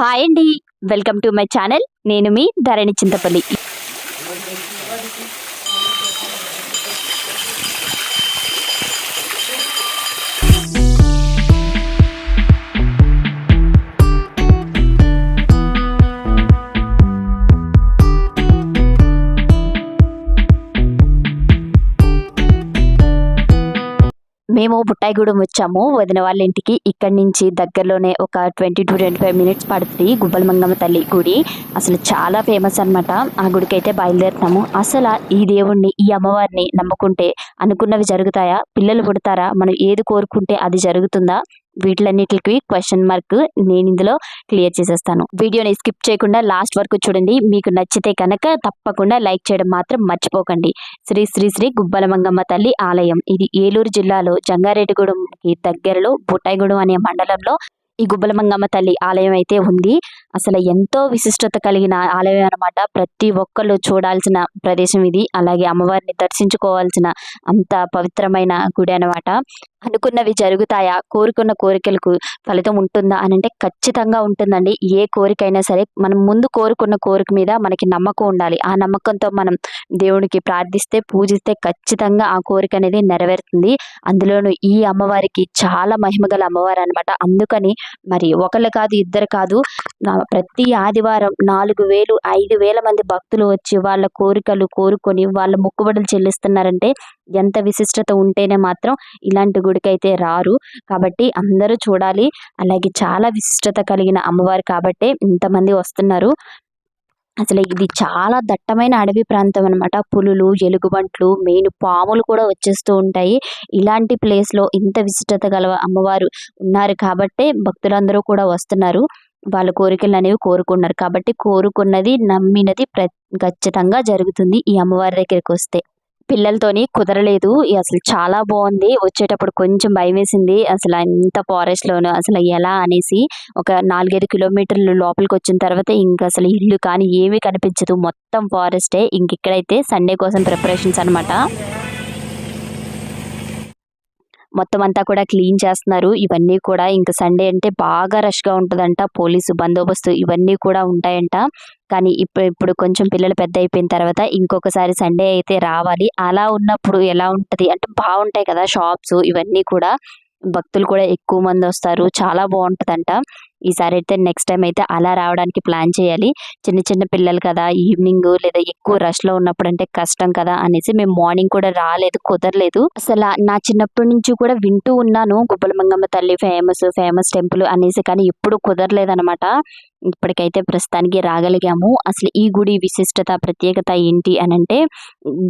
Hi అండి. Welcome to my channel. నేను మీ ధరణి చింతపల్లి. మేము బుట్టాయిగూడెం వచ్చాము. వదిన వాళ్ళ ఇంటికి ఇక్కడి నుంచి దగ్గరలోనే ఒక twenty to twenty five minutes పడుతుంది గుబ్బలమంగమ్మ తల్లి గుడి. అసలు చాలా ఫేమస్ అన్నమాట. ఆ గుడికి అయితే బయలుదేరుతాము. అసలు ఈ దేవుణ్ణి ఈ అమ్మవారిని నమ్ముకుంటే అనుకున్నవి జరుగుతాయా? పిల్లలు పుడతారా? మనం ఏది కోరుకుంటే అది జరుగుతుందా? వీటిలన్నిటికి క్వశ్చన్ మార్క్ నేను ఇందులో క్లియర్ చేసేస్తాను. వీడియోని స్కిప్ చేయకుండా లాస్ట్ వరకు చూడండి. మీకు నచ్చితే కనుక తప్పకుండా లైక్ చేయడం మాత్రం మర్చిపోకండి. శ్రీ శ్రీ శ్రీ గుబ్బల మంగమ్మ తల్లి ఆలయం. ఇది ఏలూరు జిల్లాలో జంగారెడ్డిగూడెంకి దగ్గరలో బుట్టాయిగూడెం అనే మండలంలో ఈ గుబ్బలమంగమ్మ తల్లి ఆలయం అయితే ఉంది. అసలు ఎంతో విశిష్టత కలిగిన ఆలయం అన్నమాట. ప్రతి ఒక్కళ్ళు చూడాల్సిన ప్రదేశం ఇది. అలాగే అమ్మవారిని దర్శించుకోవాల్సిన అంత పవిత్రమైన గుడి అన్నమాట. అనుకున్నవి జరుగుతాయా? కోరుకున్న కోరికలకు ఫలితం ఉంటుందా? అని అంటే ఖచ్చితంగా ఉంటుందండి. ఏ కోరికైనా సరే మనం ముందు కోరుకున్న కోరిక మీద మనకి నమ్మకం ఉండాలి. ఆ నమ్మకంతో మనం దేవుడికి ప్రార్థిస్తే పూజిస్తే ఖచ్చితంగా ఆ కోరిక అనేది నెరవేరుతుంది. అందులోనూ ఈ అమ్మవారికి చాలా మహిమ గల అమ్మవారు అనమాట అందుకని మరి ఒకళ్ళు కాదు ఇద్దరు కాదు ప్రతి ఆదివారం నాలుగు వేలు ఐదు వేల మంది భక్తులు వచ్చి వాళ్ళ కోరికలు కోరుకొని వాళ్ళ మొక్కుబడులు చెల్లిస్తున్నారంటే ఎంత విశిష్టత ఉంటేనే మాత్రం ఇలాంటి గుడికైతే రారు. కాబట్టి అందరూ చూడాలి. అలాగే చాలా విశిష్టత కలిగిన అమ్మవారు కాబట్టే ఇంతమంది వస్తున్నారు. అసలు ఇది చాలా దట్టమైన అడవి ప్రాంతం అన్నమాట. పులులు ఎలుగుబంట్లు మెయిన్ పాములు కూడా వచ్చేస్తూ ఉంటాయి. ఇలాంటి ప్లేస్లో లో ఇంత విశిష్టత గల అమ్మవారు ఉన్నారు కాబట్టే భక్తులందరూ కూడా వస్తున్నారు. వాళ్ళ కోరికలు అనేవి కోరుకున్నారు. కాబట్టి కోరుకున్నది నమ్మినది ప్ర ఖచ్చితంగా జరుగుతుంది ఈ అమ్మవారి దగ్గరికి వస్తే. పిల్లలతోని కుదరలేదు. అసలు చాలా బాగుంది. వచ్చేటప్పుడు కొంచెం భయం వేసింది అసలు ఎంత ఫారెస్ట్లోనూ అసలు ఎలా అనేసి ఒక నాలుగైదు కిలోమీటర్లు లోపలికి వచ్చిన తర్వాత ఇంకా అసలు ఇల్లు కానీ ఏమీ కనిపించదు. మొత్తం ఫారెస్టే ఇంక ఇక్కడైతే సండే కోసం ప్రిపరేషన్స్ అన్నమాట. మొత్తం అంతా కూడా క్లీన్ చేస్తున్నారు. ఇవన్నీ కూడా ఇంకా సండే అంటే బాగా రష్గా ఉంటుందంట. పోలీసు బందోబస్తు ఇవన్నీ కూడా ఉంటాయంట. కానీ ఇప్పుడు ఇప్పుడు కొంచెం పిల్లలు పెద్ద అయిపోయిన తర్వాత ఇంకొకసారి సండే అయితే రావాలి. అలా ఉన్నప్పుడు ఎలా ఉంటుంది? అంటే బాగుంటాయి కదా షాప్స్ ఇవన్నీ కూడా. భక్తులు కూడా ఎక్కువ మంది వస్తారు. చాలా బాగుంటుందంట. ఈసారి అయితే నెక్స్ట్ టైం అయితే అలా రావడానికి ప్లాన్ చేయాలి. చిన్న చిన్న పిల్లలు కదా ఈవినింగ్ లేదా ఎక్కువ రష్లో ఉన్నప్పుడు అంటే కష్టం కదా అనేసి మేము మార్నింగ్ కూడా రాలేదు కుదరలేదు. అసలు నా చిన్నప్పటి నుంచి కూడా వింటూ ఉన్నాను. గుబ్బలమంగమ్మ తల్లి ఫేమస్ ఫేమస్ టెంపుల్ అనేసి కానీ ఎప్పుడు కుదరలేదు అనమాట ఇప్పటికైతే ప్రస్తుతానికి రాగలిగాము. అసలు ఈ గుడి విశిష్టత ప్రత్యేకత ఏంటి అని అంటే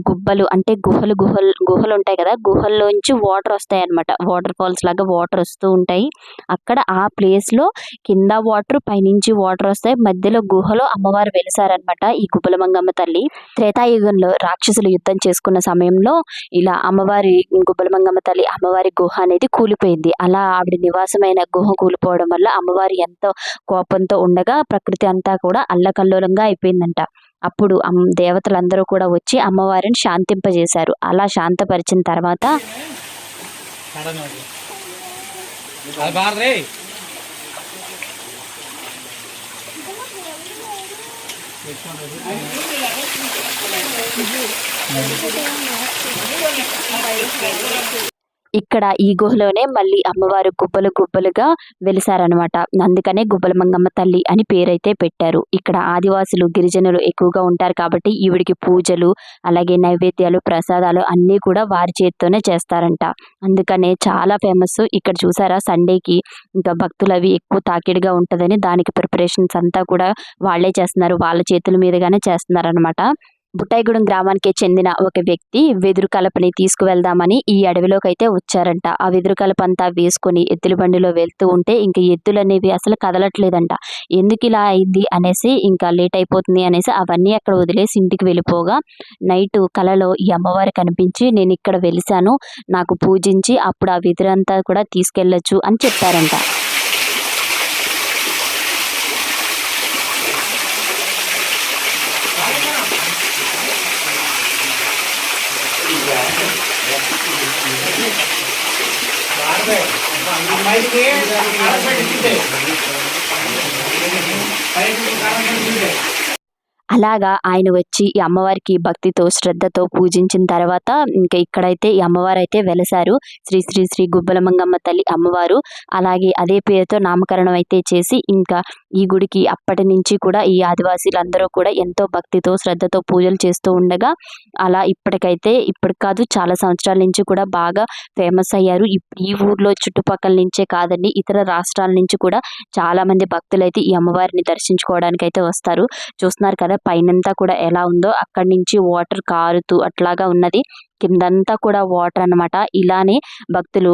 గుబ్బలు అంటే గుహలు గుహలు గుహలు ఉంటాయి కదా? గుహల్లోంచి వాటర్ వస్తాయి అనమాట వాటర్ ఫాల్స్ లాగా వాటర్ వస్తూ ఉంటాయి. అక్కడ ఆ ప్లేస్లో కింద వాటర్ పైనుంచి వాటర్ వస్తాయి. మధ్యలో గుహలో అమ్మవారు వెలిసారనమాట ఈ గుబ్బల మంగమ్మ తల్లి. త్రేతాయుగంలో రాక్షసులు యుద్ధం చేసుకున్న సమయంలో ఇలా అమ్మవారి గుబ్బలమంగమ్మ తల్లి అమ్మవారి గుహ అనేది కూలిపోయింది. అలా ఆవిడ నివాసమైన గుహ కూలిపోవడం వల్ల అమ్మవారి ఎంతో కోపంతో ఉండగా ప్రకృతి అంతా కూడా అల్లకల్లోలంగా అయిపోయిందంట. అప్పుడు దేవతలందరూ కూడా వచ్చి అమ్మవారిని శాంతింపజేశారు. అలా శాంతపరిచిన తర్వాత ఇక్కడ ఈ గుహలోనే మళ్ళీ అమ్మవారు గుబ్బలు గుబ్బలుగా వెలిసారనమాట అందుకనే గుబ్బల మంగమ్మ తల్లి అని పేరైతే పెట్టారు. ఇక్కడ ఆదివాసులు గిరిజనులు ఎక్కువగా ఉంటారు కాబట్టి ఈవిడికి పూజలు అలాగే నైవేద్యాలు ప్రసాదాలు అన్నీ కూడా వారి చేతితోనే చేస్తారంట. అందుకనే చాలా ఫేమస్. ఇక్కడ చూసారా సండేకి ఇంకా భక్తులు అవి ఎక్కువ తాకిడిగా ఉంటుందని దానికి ప్రిపరేషన్స్ అంతా కూడా వాళ్ళే చేస్తున్నారు. వాళ్ళ చేతుల మీదుగానే చేస్తున్నారు అనమాట బుట్టాయిగూడెం గ్రామానికి చెందిన ఒక వ్యక్తి వెదురు కలపని తీసుకువెళ్దామని ఈ అడవిలోకి అయితే వచ్చారంట. ఆ వెదురు కలప అంతా వేసుకొని ఎద్దుల బండిలో వెళ్తూ ఉంటే ఇంకా ఎద్దులు అనేవి అసలు కదలట్లేదంట. ఎందుకు ఇలా అయింది అనేసి ఇంకా లేట్ అయిపోతుంది అనేసి అవన్నీ అక్కడ వదిలేసి ఇంటికి వెళ్ళిపోగా నైట్ కలలో ఈ అమ్మవారు కనిపించి నేను ఇక్కడ వెలిసాను నాకు పూజించి అప్పుడు ఆ వెదురంతా కూడా తీసుకెళ్ళొచ్చు అని చెప్పారంట. అమ్మాయికి ఆడపెట్టి పైకి కారం చూడే అలాగా ఆయన వచ్చి ఈ అమ్మవారికి భక్తితో శ్రద్ధతో పూజించిన తర్వాత ఇంకా ఇక్కడైతే ఈ అమ్మవారు అయితే వెలసారు. శ్రీ శ్రీ శ్రీ గుబ్బలమంగమ్మ తల్లి అమ్మవారు. అలాగే అదే పేరుతో నామకరణం అయితే చేసి ఇంకా ఈ గుడికి అప్పటి నుంచి కూడా ఈ ఆదివాసీలందరూ కూడా ఎంతో భక్తితో శ్రద్ధతో పూజలు చేస్తూ ఉండగా అలా ఇప్పటికైతే ఇప్పటి కాదు చాలా సంవత్సరాల నుంచి కూడా బాగా ఫేమస్ అయ్యారు. ఈ ఊర్లో చుట్టుపక్కల నుంచే కాదండి ఇతర రాష్ట్రాల నుంచి కూడా చాలా మంది భక్తులు అయితే ఈ అమ్మవారిని దర్శించుకోవడానికి అయితే వస్తారు. చూస్తున్నారు కదా పైనంతా కూడా ఎలా ఉందో అక్కడి నుంచి వాటర్ కారుతూ అట్లాగా ఉన్నది. కిందంతా కూడా వాటర్ అన్నమాట. ఇలానే భక్తులు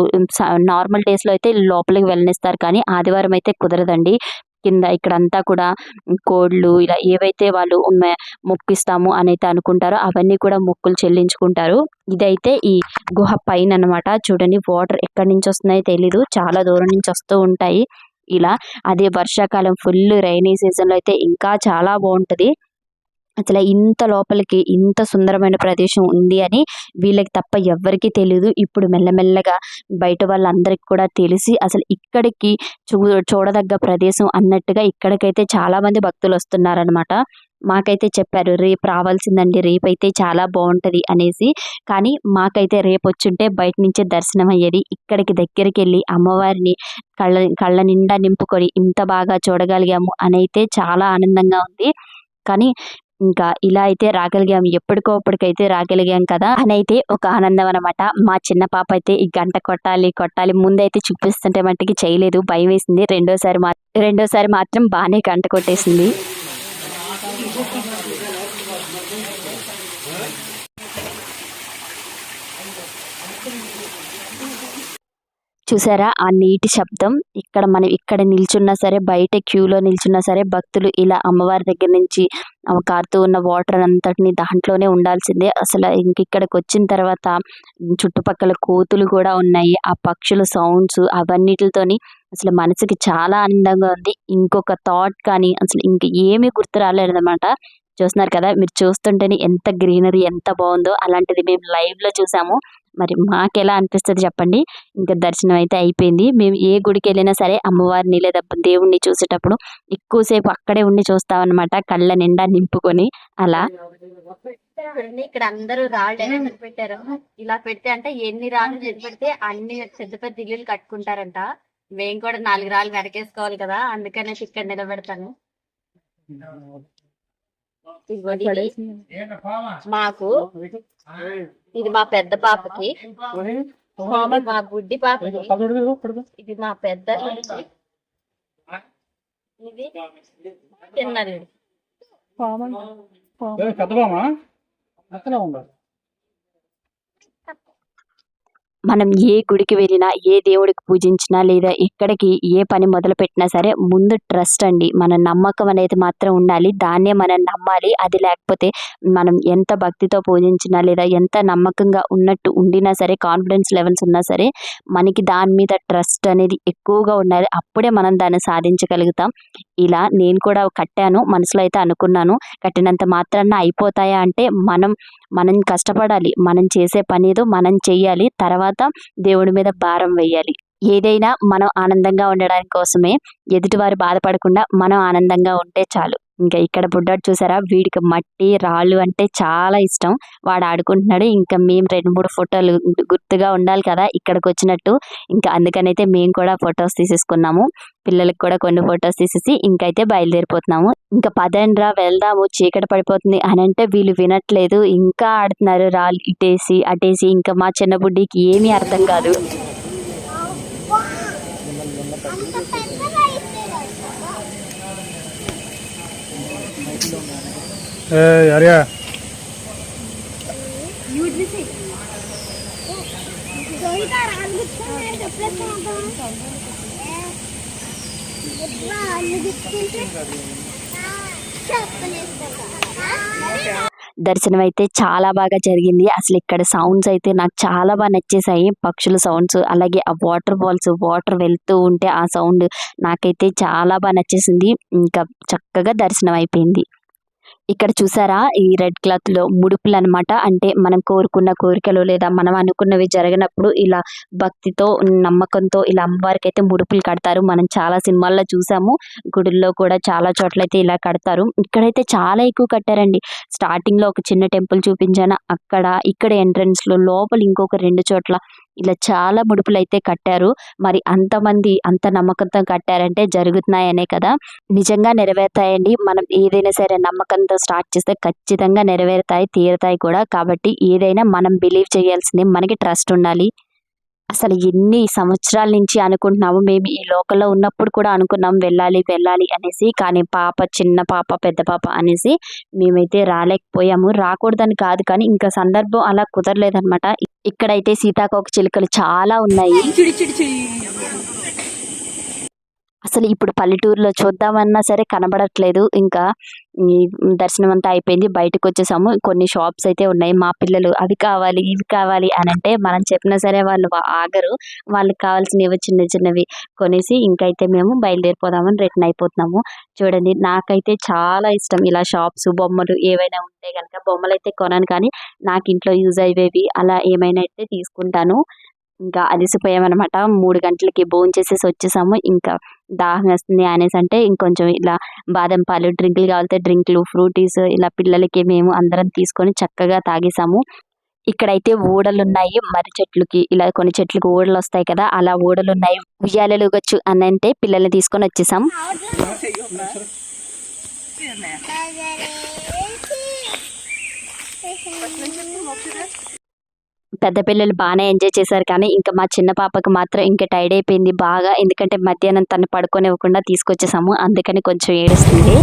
నార్మల్ డేస్లో అయితే లోపలికి వెళ్ళనిస్తారు కానీ ఆదివారం అయితే కుదరదండి. కింద ఇక్కడంతా కూడా కోళ్ళు ఇలా ఏవైతే వాళ్ళు మొక్కిస్తాము అని అయితే అనుకుంటారో అవన్నీ కూడా మొక్కులు చెల్లించుకుంటారు. ఇదైతే ఈ గుహ పైన అన్నమాట చూడండి వాటర్ ఎక్కడి నుంచి వస్తున్నాయో తెలీదు. చాలా దూరం నుంచి వస్తూ ఉంటాయి. ఇలా అదే వర్షాకాలం ఫుల్ రైనీ సీజన్లో అయితే ఇంకా చాలా బాగుంటుంది. అసలు ఇంత లోపలికి ఇంత సుందరమైన ప్రదేశం ఉంది అని వీళ్ళకి తప్ప ఎవ్వరికీ తెలియదు ఇప్పుడు మెల్లమెల్లగా బయట వాళ్ళందరికీ కూడా తెలిసి అసలు ఇక్కడికి చూ చూడదగ్గ ప్రదేశం అన్నట్టుగా ఇక్కడికైతే చాలామంది భక్తులు వస్తున్నారనమాట మాకైతే చెప్పారు రేపు రావాల్సిందండి రేపు అయితే చాలా బాగుంటుంది అనేసి. కానీ మాకైతే రేపు వచ్చుంటే బయట నుంచే దర్శనం అయ్యేది ఇక్కడికి దగ్గరికి వెళ్ళి అమ్మవారిని కళ్ళ కళ్ళ నిండా నింపుకొని ఇంత బాగా చూడగలిగాము అని అయితే చాలా ఆనందంగా ఉంది. కానీ ఇంకా ఇలా అయితే రాగలిగాం. ఎప్పటికో అప్పటికైతే రాగలిగాం కదా అని అయితే ఒక ఆనందం అనమాట మా చిన్న పాప అయితే ఈ గంట కొట్టాలి కొట్టాలి ముందైతే చూపిస్తుంటే మట్టికి చేయలేదు భయం వేసింది. రెండోసారి మా రెండోసారి మాత్రం బాగానే గంట కొట్టేసింది. చూసారా? ఆ నీటి శబ్దం. ఇక్కడ మనం ఇక్కడ నిల్చున్నా సరే బయట క్యూలో నిల్చున్నా సరే భక్తులు ఇలా అమ్మవారి దగ్గర నుంచి కారుతూ ఉన్న వాటర్ అంతటిని దాంట్లోనే ఉండాల్సిందే. అసలు ఇంక ఇక్కడికి వచ్చిన తర్వాత చుట్టుపక్కల కోతులు కూడా ఉన్నాయి. ఆ పక్షుల సౌండ్స్ అవన్నిటితోని అసలు మనసుకి చాలా ఆనందంగా ఉంది. ఇంకొక థాట్ కానీ అసలు ఇంక ఏమీ గుర్తు రాలేదన్నమాట. చూస్తున్నారు కదా? మీరు చూస్తుంటేనే ఎంత గ్రీనరీ ఎంత బాగుందో. అలాంటిది మేము లైవ్లో లో చూసాము. మరి మాకు ఎలా అనిపిస్తుంది చెప్పండి. ఇంకా దర్శనం అయితే అయిపోయింది. మేము ఏ గుడికి వెళ్ళినా సరే అమ్మవారిని లేదా దేవుణ్ణి చూసేటప్పుడు ఎక్కువసేపు అక్కడే ఉండి చూస్తాం అనమాట కళ్ళ నిండా నింపుకొని అలా. ఇక్కడ అందరూ రాళ్ళు పెట్టారు ఇలా పెడితే అంటే ఎన్ని రాళ్ళు ఎన్ని పెడితే అన్ని పెద్ద పెద్ద ఇల్లులు కట్టుకుంటారంట. మేము కూడా నాలుగు రాళ్ళు వెనకేసుకోవాలి కదా అందుకనే ఇక్కడ నిలబెడతాను. మాకు ఇది మా పెద్ద పాపకి. మా బుడ్డి పాపకి. ఇది మా పెద్ద. ఇది చిన్నది పెద్దబామా అక్కడ ఉండాలి మనం ఏ గుడికి వెళ్ళినా ఏ దేవుడికి పూజించినా లేదా ఎక్కడికి ఏ పని మొదలు పెట్టినా సరే ముందు ట్రస్ట్ అండి. మన నమ్మకం అనేది మాత్రం ఉండాలి. దాన్నే మనం నమ్మాలి. అది లేకపోతే మనం ఎంత భక్తితో పూజించినా లేదా ఎంత నమ్మకంగా ఉన్నట్టు ఉండినా సరే కాన్ఫిడెన్స్ లెవెల్స్ ఉన్నా సరే మనకి దాని మీద ట్రస్ట్ అనేది ఎక్కువగా ఉండాలి. అప్పుడే మనం దాన్ని సాధించగలుగుతాం. ఇలా నేను కూడా కట్టాను మనసులో అయితే అనుకున్నాను. కట్టినంత మాత్రాన అయిపోతాయా అంటే మనం మనం కష్టపడాలి. మనం చేసే పని ఏదో మనం చెయ్యాలి. తర్వాత దేవుడి మీద భారం వేయాలి ఏదైనా మనం ఆనందంగా ఉండడానికి కోసమే ఎదుటివారు బాధపడకుండా మనం ఆనందంగా ఉంటే చాలు. ఇంకా ఇక్కడ బుడ్డాడు చూసారా? వీడికి మట్టి రాళ్ళు అంటే చాలా ఇష్టం. వాడు ఆడుకుంటున్నాడు. ఇంకా మేము రెండు మూడు ఫోటోలు గుర్తుగా ఉండాలి కదా ఇక్కడికి వచ్చినట్టు ఇంకా అందుకనైతే మేము కూడా ఫొటోస్ తీసేసుకున్నాము. పిల్లలకి కూడా కొన్ని ఫొటోస్ తీసేసి ఇంకైతే బయలుదేరిపోతున్నాము. ఇంకా పదండ్రా వెళ్దాము. చీకటి పడిపోతుంది అని అంటే వీళ్ళు వినట్లేదు. ఇంకా ఆడుతున్నారు. రాళ్ళు ఇటేసి అటేసి. ఇంకా మా చిన్న బుడ్డికి ఏమీ అర్థం కాదు. అరియా. దర్శనం అయితే చాలా బాగా జరిగింది. అసలు ఇక్కడ సౌండ్స్ అయితే నాకు చాలా బాగా నచ్చేసాయి. పక్షుల సౌండ్స్ అలాగే ఆ వాటర్ ఫాల్స్ వాటర్ వెళ్తూ ఉంటే ఆ సౌండ్ నాకైతే చాలా బాగా నచ్చేసింది. ఇంకా చక్కగా దర్శనం అయిపోయింది ఇక్కడ చూసారా? ఈ రెడ్ క్లాత్లో ముడుపులు అన్నమాట అంటే మనం కోరుకున్న కోరికలు లేదా మనం అనుకున్నవి జరగనప్పుడు ఇలా భక్తితో నమ్మకంతో ఇలా అమ్మవారికి అయితే ముడుపులు కడతారు. మనం చాలా సినిమాల్లో చూసాము. గుడుల్లో కూడా చాలా చోట్ల అయితే ఇలా కడతారు. ఇక్కడైతే చాలా ఎక్కువ కట్టారండి. స్టార్టింగ్లో ఒక చిన్న టెంపుల్ చూపించాను. అక్కడ ఇక్కడ ఎంట్రన్స్లో లోపల ఇంకొక రెండు చోట్ల ఇలా చాలా ముడుపులు అయితే కట్టారు. మరి అంతమంది అంత నమ్మకంతో కట్టారంటే జరుగుతున్నాయనే కదా. నిజంగా నెరవేరుతాయండి. మనం ఏదైనా సరే నమ్మకంతో స్టార్ట్ చేస్తే ఖచ్చితంగా నెరవేరుతాయి తీరుతాయి కూడా. కాబట్టి ఏదైనా మనం బిలీవ్ చేయాల్సింది మనకి ట్రస్ట్ ఉండాలి. అసలు ఎన్ని సంవత్సరాల నుంచి అనుకుంటున్నాము మేము ఈ లోకల్లో ఉన్నప్పుడు కూడా అనుకున్నాం వెళ్ళాలి వెళ్ళాలి అనేసి. కానీ పాప చిన్న పాప పెద్ద పాప అనేసి మేమైతే రాలేకపోయాము. రాకూడదని కాదు కానీ ఇంకా సందర్భం అలా కుదరలేదనమాట ఇక్కడైతే సీతాకోక చిలుకలు చాలా ఉన్నాయి. అసలు ఇప్పుడు పల్లెటూరులో చూద్దామన్నా సరే కనబడట్లేదు. ఇంకా దర్శనం అంతా అయిపోయింది. బయటకు వచ్చేసాము కొన్ని షాప్స్ అయితే ఉన్నాయి. మా పిల్లలు అవి కావాలి ఇవి కావాలి అని అంటే మనం చెప్పినా సరే వాళ్ళు ఆగరు. వాళ్ళకి కావాల్సినవి చిన్న చిన్నవి కొనేసి ఇంకైతే మేము బయలుదేరిపోదామని రిటర్న్ అయిపోతున్నాము. చూడండి నాకైతే చాలా ఇష్టం ఇలా షాప్స్ బొమ్మలు ఏవైనా ఉంటే కనుక బొమ్మలు అయితే కొనను కానీ నాకు ఇంట్లో యూజ్ అయ్యేవి అలా ఏమైనా అయితే తీసుకుంటాను. ఇంకా అలసిపోయామన్నమాట. మూడు గంటలకి భోజనం చేసేసి వచ్చేసాము. ఇంకా దాహం వేస్తుంది అనేసి అంటే ఇంకొంచెం ఇలా బాదం పాలు డ్రింకులు కావాలితే డ్రింకులు ఫ్రూటీస్ ఇలా పిల్లలకి మేము అందరం తీసుకొని చక్కగా తాగేసాము. ఇక్కడైతే ఊడలు ఉన్నాయి మర్రి చెట్లకి ఇలా కొన్ని చెట్లకు ఊడలు వస్తాయి కదా అలా ఊడలు ఉన్నాయి ఉయ్యాలలు వచ్చు అని అంటే పిల్లల్ని తీసుకొని వచ్చేసాం. పెద్ద పిల్లలు బాగానే ఎంజాయ్ చేశారు కానీ ఇంకా మా చిన్న పాపకి మాత్రం ఇంకా టైర్డ్ అయిపోయింది బాగా. ఎందుకంటే మధ్యాహ్నం తను పడుకోనివ్వకుండా తీసుకొచ్చేసాము. అందుకని కొంచెం ఏడుస్తుంది.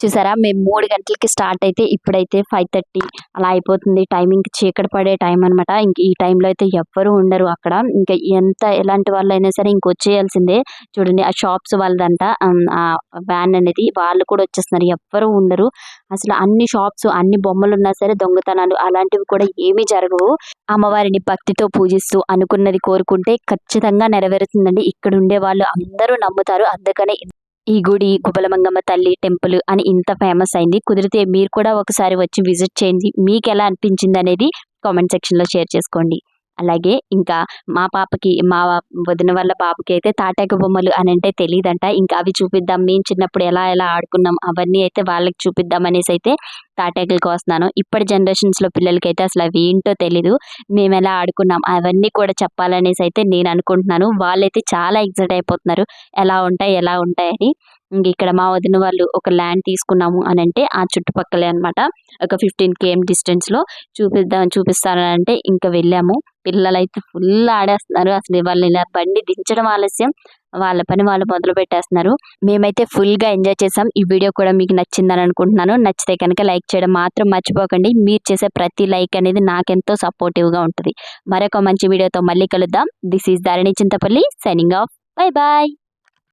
చూసారా? మేము మూడు గంటలకి స్టార్ట్ అయితే ఇప్పుడైతే ఫైవ్ థర్టీ అలా అయిపోతుంది. టైమింగ్ చీకటి పడే టైం అనమాట ఇంక ఈ టైంలో అయితే ఎవ్వరూ ఉండరు అక్కడ. ఇంకా ఎంత ఎలాంటి వాళ్ళు అయినా సరే ఇంకొచ్చేయాల్సిందే చూడండి ఆ షాప్స్ వాళ్ళదంట. ఆ వ్యాన్ అనేది వాళ్ళు కూడా వచ్చేస్తున్నారు. ఎవ్వరూ ఉండరు. అసలు అన్ని షాప్స్ అన్ని బొమ్మలు ఉన్నా సరే దొంగతనాలు అలాంటివి కూడా ఏమీ జరగవు. అమ్మవారిని భక్తితో పూజిస్తూ అనుకున్నది కోరుకుంటే ఖచ్చితంగా నెరవేరుతుందండి. ఇక్కడ ఉండే వాళ్ళు అందరూ నమ్ముతారు. అందుకనే ఈ గుడి గుబలమంగమ్మ తల్లి టెంపుల్ అని ఇంత ఫేమస్ అయింది. కుదిరితే మీరు కూడా ఒకసారి వచ్చి విజిట్ చేయండి. మీకు ఎలా అనిపించింది అనేది కామెంట్ సెక్షన్లో షేర్ చేసుకోండి. అలాగే ఇంకా మా పాపకి మా వదిన వాళ్ళ పాపకి అయితే తాటాకు బొమ్మలు అని అంటే తెలియదంట ఇంకా అవి చూపిద్దాం. మేము చిన్నప్పుడు ఎలా ఎలా ఆడుకున్నాం అవన్నీ అయితే వాళ్ళకి చూపిద్దాం అనేసి అయితే తాటాకులు కోస్తున్నాను ఇప్పటి జనరేషన్స్లో పిల్లలకైతే అసలు అవి ఏంటో తెలీదు. మేము ఎలా ఆడుకున్నాం అవన్నీ కూడా చెప్పాలనేసి అయితే నేను అనుకుంటున్నాను. వాళ్ళైతే చాలా ఎగ్జైట్ అయిపోతున్నారు. ఎలా ఉంటాయి ఎలా ఉంటాయని ఇక్కడ మా వదిన వాళ్ళు ఒక ల్యాండ్ తీసుకున్నాము అని అంటే ఆ చుట్టుపక్కలే అన్నమాట. ఒక ఫిఫ్టీన్ కేఎం డిస్టెన్స్లో చూపిద్దాం చూపిస్తానంటే ఇంకా వెళ్ళాము. పిల్లలు అయితే ఫుల్ ఆడేస్తున్నారు. అసలు వాళ్ళు ఇలా బండి దించడం ఆలస్యం. వాళ్ళ పని వాళ్ళు మొదలు పెట్టేస్తున్నారు. మేమైతే ఫుల్గా ఎంజాయ్ చేసాం. ఈ వీడియో కూడా మీకు నచ్చిందని అనుకుంటున్నాను. నచ్చితే కనుక లైక్ చేయడం మాత్రం మర్చిపోకండి. మీరు చేసే ప్రతి లైక్ అనేది నాకెంతో సపోర్టివ్గా ఉంటుంది. మరొక మంచి వీడియోతో మళ్ళీ కలుద్దాం. This is Dharani Chintapalli signing off bye bye